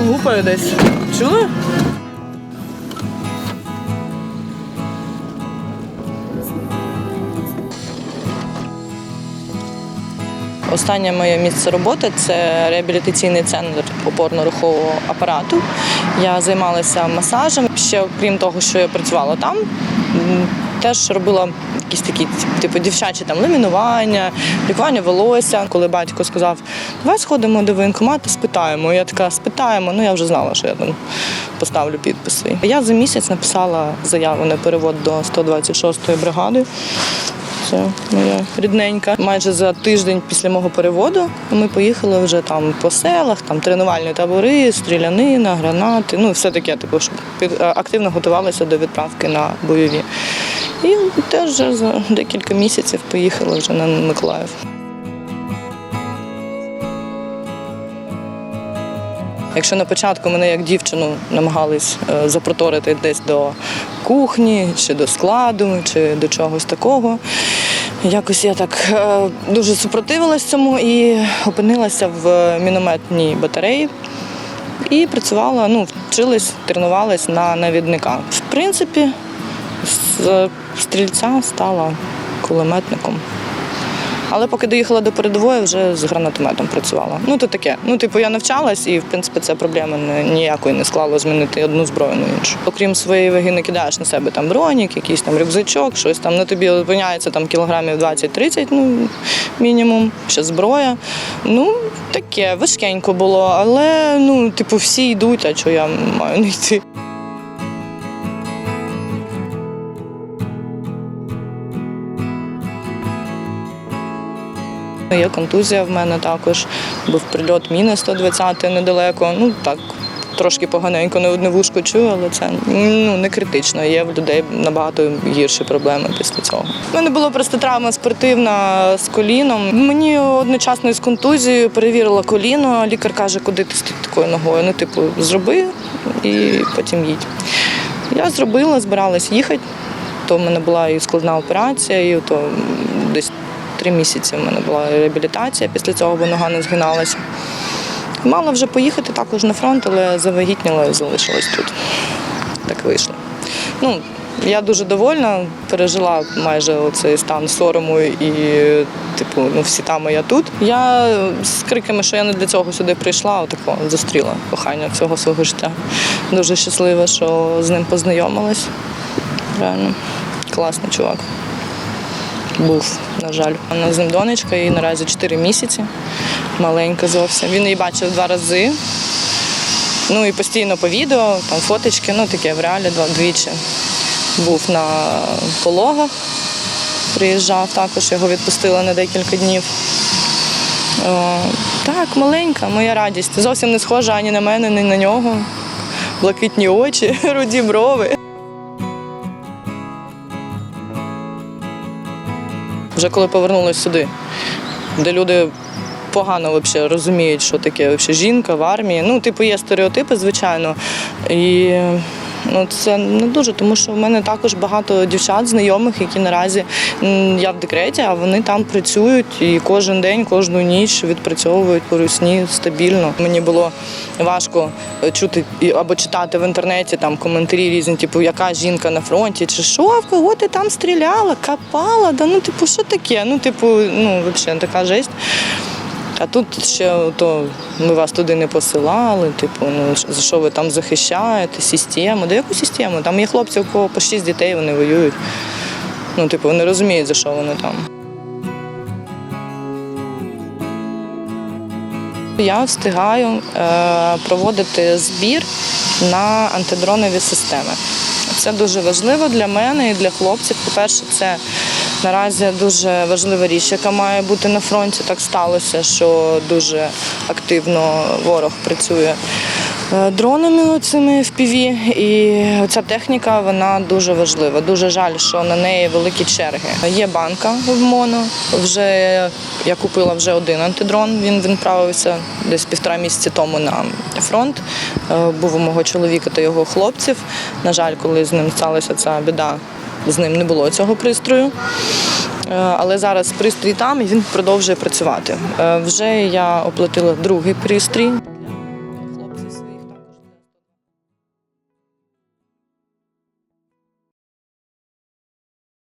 гупає десь. Чули? Останнє моє місце роботи це реабілітаційний центр опорно-рухового апарату. Я займалася масажем. Ще окрім того, що я працювала там, теж робила якісь такі, типу, дівчачі там ламінування, лікування волосся. Коли батько сказав, давай сходимо до воєнкомату, спитаємо. Я така спитаємо, ну я вже знала, що я там поставлю підписи. Я за місяць написала заяву на перевод до 126-ї бригади. Це моя рідненька. Майже за тиждень після мого переводу ми поїхали вже там по селах, там тренувальні табори, стрілянина, гранати. Ну, все таке, типу, щоб активно готувалися до відправки на бойові. І теж за декілька місяців поїхали вже на Миколаїв. Якщо на початку мене як дівчину намагались е, запроторити десь до кухні, чи до складу, чи до чогось такого, якось я так е, дуже супротивилась цьому і опинилася в мінометній батареї. І працювала, ну, вчилась, тренувалась на навідника. В принципі, з стрільця стала кулеметником. Але поки доїхала до передової, вже з гранатометом працювала. Ну, то таке. Ну, типу, я навчалась, і в принципі це проблеми не- ніякої не склало змінити одну зброю на іншу. Окрім своєї ваги, не кидаєш на себе там бронік, якийсь там рюкзачок, щось там на тобі опиняється там кілограмів 20-30, ну мінімум, ще зброя. Ну, таке, важкенько було, але ну, типу, всі йдуть, а що я маю не йти. Є контузія в мене також. Був прильот міни 120 недалеко. Ну так, трошки поганенько, не одне вушко чую, але це ну, не критично. Є в людей набагато гірші проблеми після цього. У мене була просто травма спортивна з коліном. Мені одночасно із контузією перевірила коліно. Лікар каже, куди ти з такою ногою. Ну, типу, зроби і потім їдь. Я зробила, збиралась їхати. То в мене була і складна операція, і то десь три місяці в мене була реабілітація. Після цього бо нога не згиналася. Мала вже поїхати також на фронт, але завагітніла і залишилась тут. Так вийшло. Ну, я дуже довольна, пережила майже цей стан сорому і, типу, ну всі там, а я тут. Я з криками, що я не для цього сюди прийшла, отако зустріла кохання всього свого життя. Дуже щаслива, що з ним познайомилась. Реально, класний чувак. Був, на жаль. Нас з ним донечка, їй наразі 4 місяці, маленька зовсім. Він її бачив два рази. Ну і постійно по відео, там фоточки, ну таке в реалі двічі. Був на пологах, приїжджав також, його відпустила на декілька днів. О, так, маленька, моя радість. Зовсім не схожа ані на мене, ні на нього. Блакитні очі, руді брови. Вже коли повернулася сюди, де люди погано вообще розуміють, що таке вообще жінка в армії. Ну, типу, є стереотипи, звичайно. І ну, це не дуже, тому що в мене також багато дівчат, знайомих, які наразі я в декреті, а вони там працюють і кожен день, кожну ніч відпрацьовують по русні стабільно. Мені було важко е, чути або читати в інтернеті там коментарі різні, типу, яка жінка на фронті, чи що, в кого ти там стріляла, копала, да ну, типу, що таке? Ну, типу, ну, взагалі така жесть. А тут ще то ми вас туди не посилали, типу, ну за що ви там захищаєте, систему. Да яку систему? Там є хлопці, у кого по шість дітей вони воюють. Ну, типу, вони розуміють, за що вони там. Я встигаю е, проводити збір на антидронові системи. Це дуже важливо для мене і для хлопців. По-перше, це наразі дуже важлива річ, яка має бути на фронті. Так сталося, що дуже активно ворог працює е, дронами цими FPV. І ця техніка вона дуже важлива. Дуже жаль, що на неї великі черги. Є банка в моно. Вже я купила вже один антидрон. Він відправився десь півтора місяці тому на фронт. Е, Був у мого чоловіка та його хлопців. На жаль, коли з ним сталася ця біда, з ним не було цього пристрою. Е, Але зараз пристрій там і він продовжує працювати. Е, Вже я оплатила другий пристрій.